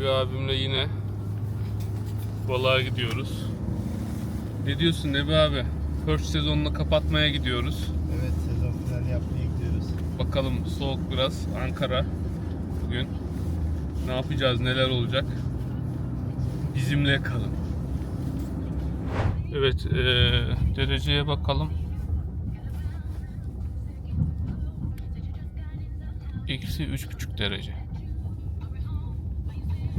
Nebi abimle yine balığa gidiyoruz. Ne diyorsun Nebi abi? Perch sezonunu kapatmaya gidiyoruz. Evet sezon finali yapmaya gidiyoruz. Bakalım soğuk biraz Ankara bugün. Ne yapacağız, neler olacak? Bizimle kalın. Evet, eee, dereceye bakalım. Eksi üç buçuk derece.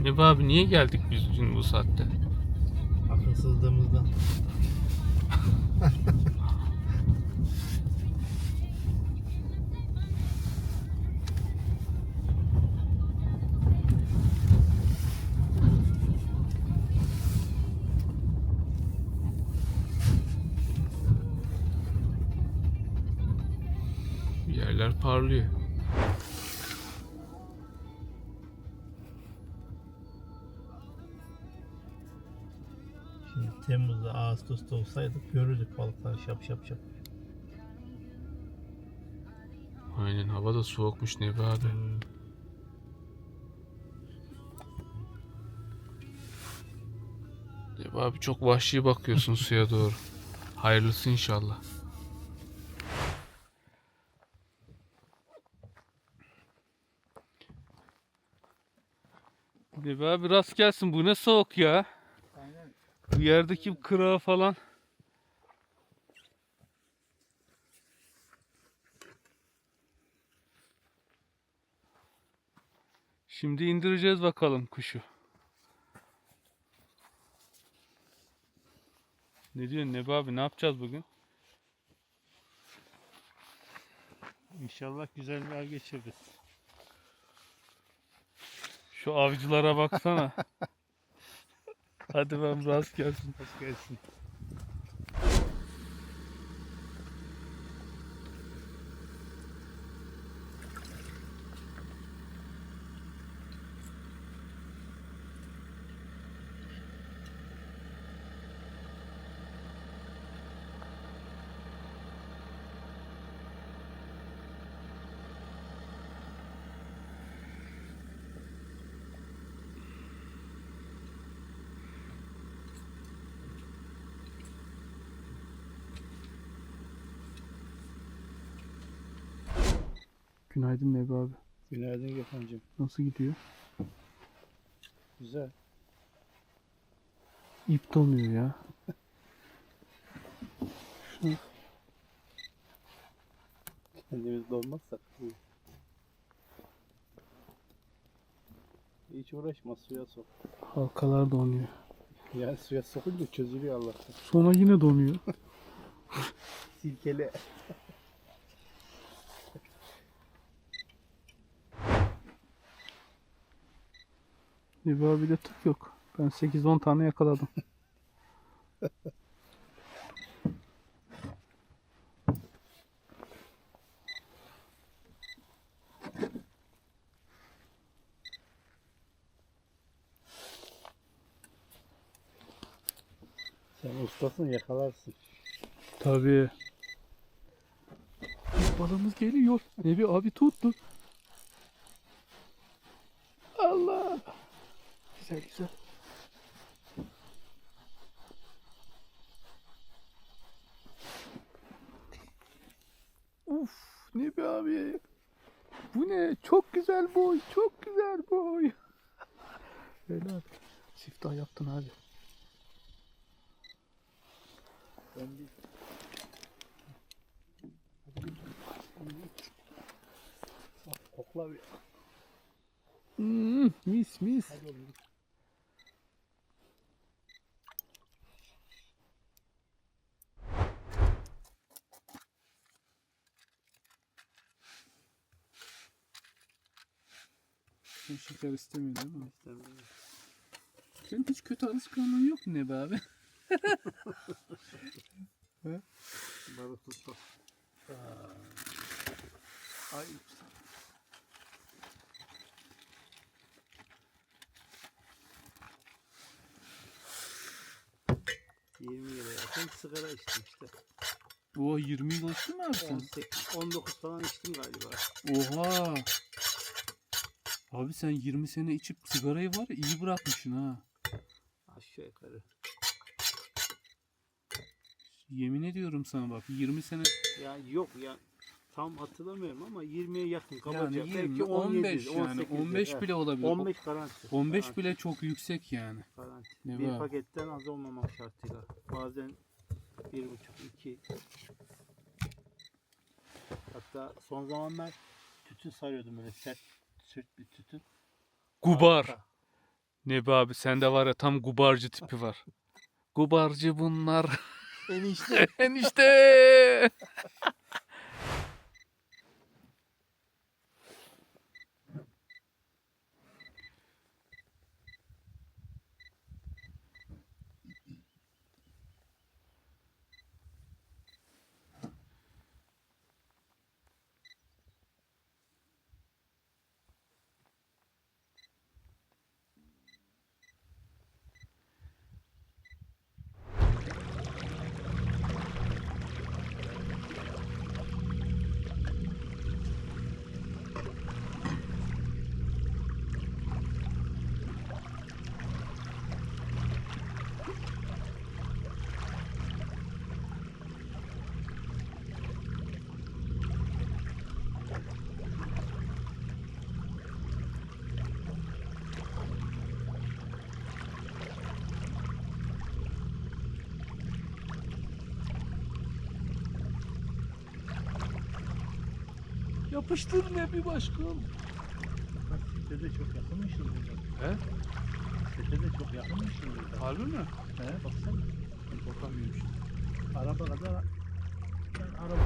Nebi abi niye geldik biz şimdi bu saatte? Akılsızlığımızdan. Yerler parlıyor. Ağustos'ta olsaydık görürdük balıkları şap şap şap. Aynen hava da soğukmuş Nebi abi. Hmm. Nebi abi çok vahşi bakıyorsun suya doğru. Hayırlısı inşallah. Nebi abi rast gelsin. Bu ne soğuk ya. Yerdeki kırağı falan. Şimdi indireceğiz bakalım kuşu. Ne diyorsun Nebi abi ne yapacağız bugün? İnşallah güzel bir ay geçiririz. Şu avcılara baksana. Hadi ben rast gelsin. Hoş gelsin. Günaydın Nebi abi. Günaydın Gökhan'cığım. Nasıl gidiyor? Güzel. İp donuyor ya. Kendimiz dolmazsak iyi. Hiç uğraşma suya sok. Halkalar donuyor. Yani suya sokunca çözülüyor Allah'tan. Sonra yine donuyor. Silkele. Nebi abi de tık yok. Ben 8-10 tane yakaladım. Sen ustasın yakalarsın. Tabii. Balığımız geliyor. Nebi abi tuttu. Güzel güzel. Uf Nebi abi. Bu ne? Çok güzel boy. Çok güzel boy. Helal. Siftah yaptın abi. Ben bir... Bak, Kokla bir. Hmm, mis mis. Hadi oğlum. Sen şeker istemiyor değil mi? İstemiyorum. Senin hiç kötü alışkanlığın yok mu ne be abi? Balık tuttu. Ay. Yirmi lira yakın sigara içtim işte. Oha 20 yıl açtın mı abi sen? 18, 19 falan içtim galiba. Oha. Abi sen 20 sene içip sigarayı var ya iyi bırakmışsın ha. Aşağı yukarı. Yemin ediyorum sana bak 20 sene Ya yok ya tam hatırlamıyorum ama 20'ye yakın yani kabaca. 20, Belki 15 17, yani 18'dir, 15 evet. bile olabilir. 15 garanti. 15 Garanti, bile çok yüksek yani. garanti. Ne bir var? paketten az olmamak şartıyla. Bazen bir buçuk, iki. Hatta son zamanlar tütün sarıyordum böyle sert, sert bir tütün. Gubar. Harika. Nebi abi sende var ya tam gubarcı tipi var. Gubarcı bunlar. Enişte. Enişte. Yapıştır Nebi başkan. Bak site de çok yakınmışız burada. He? Site de çok yakınmışız burada. Harbi mi? He baksana. Bakamıyorum işte. Araba kadar ben araba.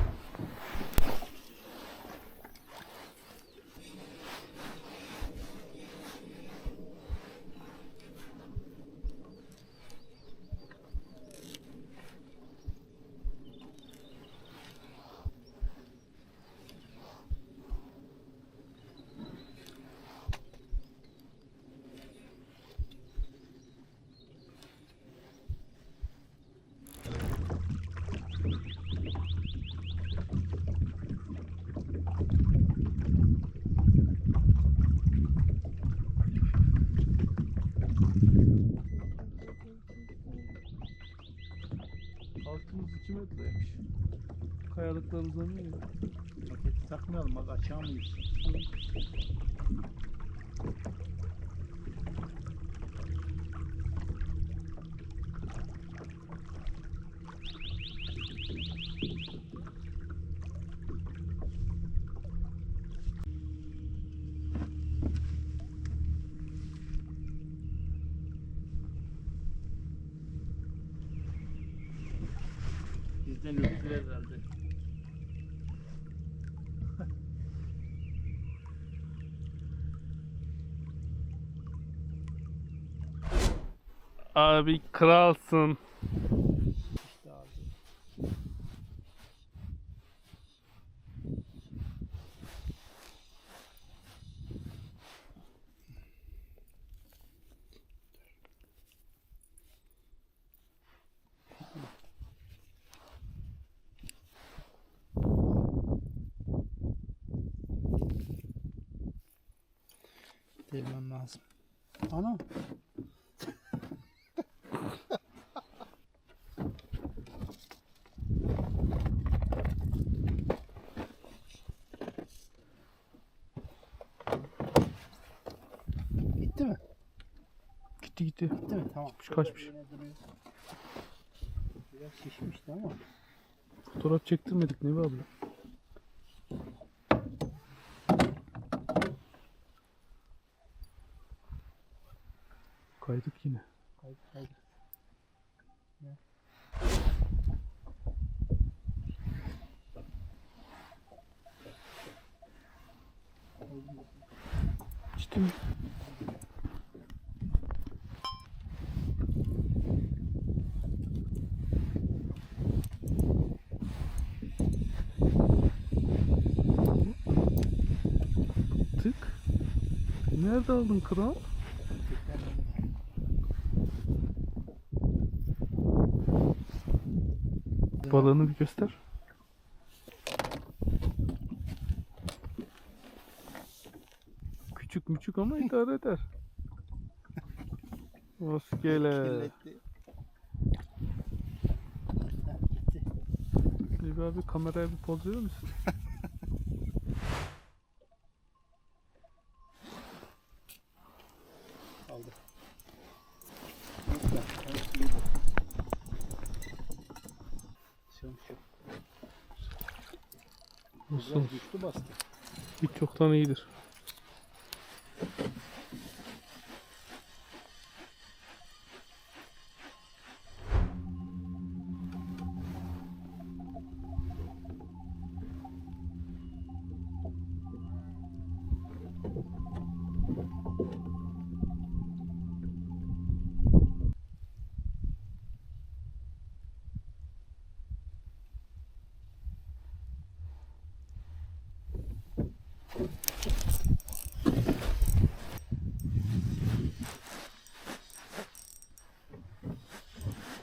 Altımız 2 metreymiş. Kayalıklar uzanıyor. Paketi takmayalım bak açığa mıyız? Bizden öldüler herhalde. Abi kralsın. İşte abi. Değmem lazım. Ana. Tamam. kaçmış. Yine duruyor. Biraz şişmişti ama. Fotoğraf çektirmedik Nebi abla. Kaydık yine. Kaydı kaydı. Ciddi mi? Tık. Nerede aldın kral? Balığını bir göster. Küçük. müçük ama idare eder. Gitti. Bir abi kameraya bir poz verir misin? Aldı. Neyse, evet, iyi bu. Şım şım. Nasıl? Biraz güçlü bastı. Hiç çoktan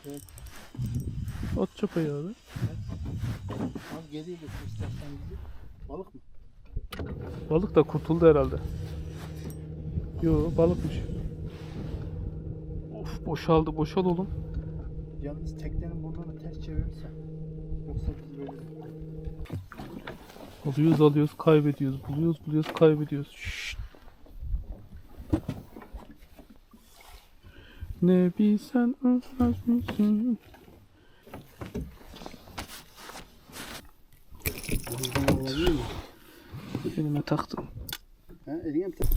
iyidir. At çapayı abi. Az geriye götür istersen bizi. Balık mı? Balık da kurtuldu herhalde. Yo balıkmış. Of boşaldı boşal oğlum. Yalnız teknenin burnunu ters çevirirsen. Yoksa biz böyle Alıyoruz alıyoruz kaybediyoruz. Buluyoruz buluyoruz kaybediyoruz. Şşt. Ne bilsen olabilir mi? Elime taktım. Ha, eline mi tak?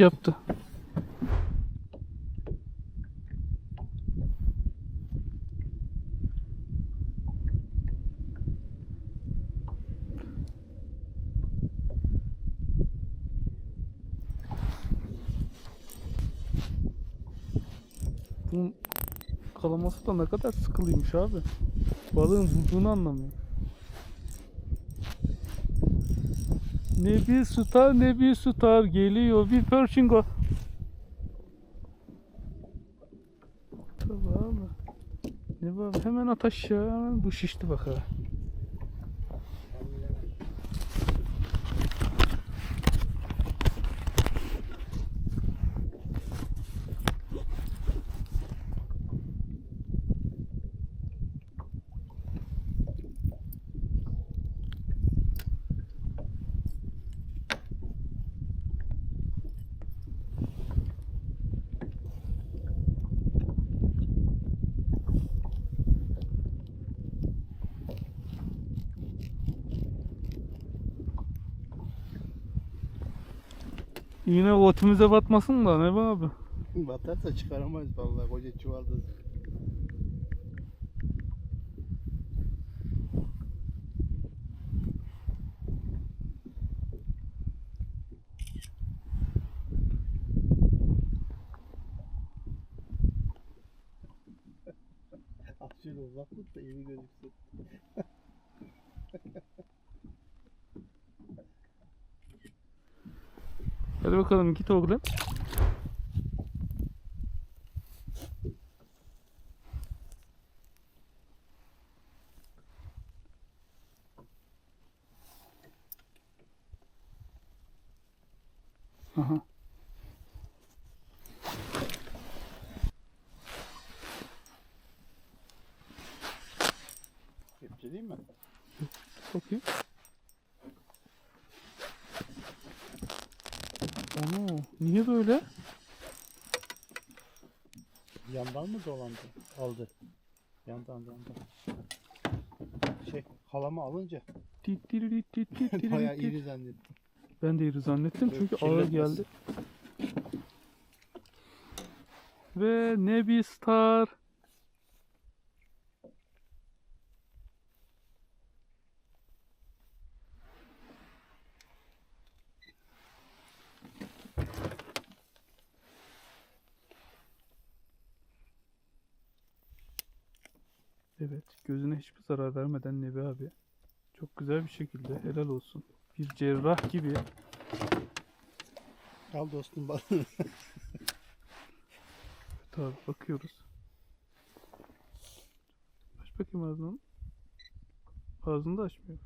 Kakış yaptı. Bunun kalaması da ne kadar sıkılıymış abi. Balığın vurduğunu anlamıyor. Ne bir star ne bir star geliyor bir perçingo. Tabii abi. Ne var hemen at aşağı hemen bu şişti bak ha. Yine otimize batmasın da ne be abi. Batarsa çıkaramayız vallahi koca çuvalda. Az şöyle uzak tut da iyi gözüksün. bakalım git oğlum. Aha. Kepçe değil mi? Bakayım. Ana, niye böyle? Yandan mı dolandı? Aldı. Yandan yandan. Şey halama alınca Tit tit tit tit tit tit bayağı tit. iri zannettim. Ben de iri zannettim Yok, çünkü ağır geldi. Ve ne bir star. Evet, gözüne hiçbir zarar vermeden Nebi abi çok güzel bir şekilde helal olsun. Bir cerrah gibi Al dostum balığını. tabi bakıyoruz. Aç bakayım ağzını. Ağzını da açmıyor.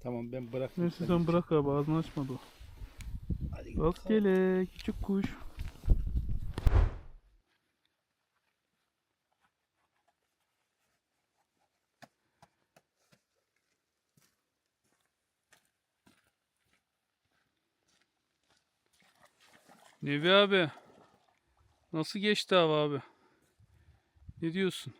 tamam ben bıraktım. Neyse sen bırak abi ağzını açmadı o. Hadi git. Rastgele küçük kuş. Nevi abi. Nasıl geçti hava abi? Ne diyorsun?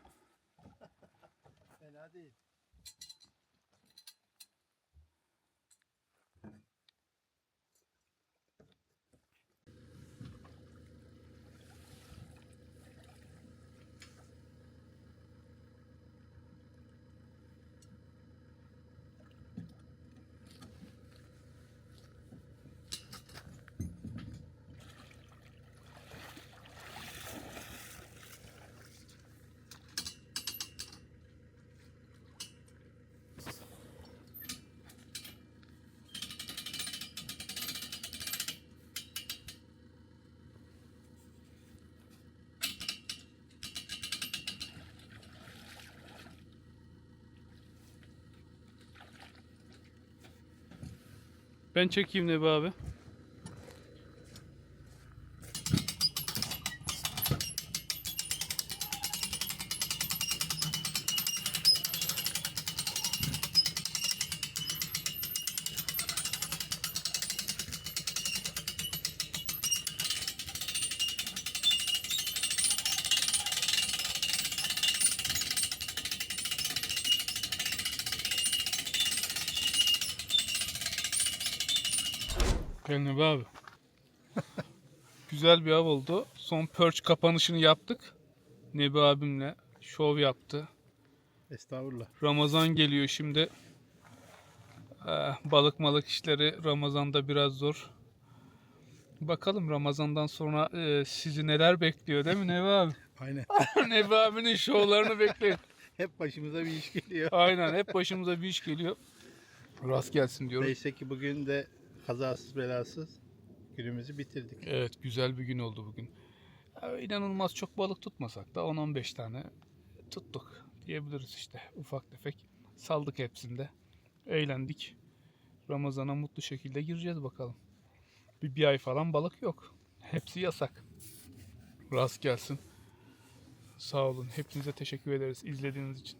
Ben çekeyim Nebi abi. Nebi abi. Güzel bir av oldu. Son perch kapanışını yaptık. Nebi abimle şov yaptı. Estağfurullah. Ramazan geliyor şimdi. Eh, balık malık işleri Ramazan'da biraz zor. Bakalım Ramazan'dan sonra eh, sizi neler bekliyor değil mi Nebi abi? Aynen. Nebi abinin şovlarını bekleyin. Hep başımıza bir iş geliyor. Aynen hep başımıza bir iş geliyor. Rast gelsin diyorum. Neyse ki bugün de kazasız belasız günümüzü bitirdik. Evet güzel bir gün oldu bugün. Ya, inanılmaz çok balık tutmasak da 10-15 tane tuttuk diyebiliriz işte ufak tefek. Saldık hepsinde. Eğlendik. Ramazana mutlu şekilde gireceğiz bakalım. Bir, bir ay falan balık yok. Hepsi yasak. Rast gelsin. Sağ olun. Hepinize teşekkür ederiz izlediğiniz için.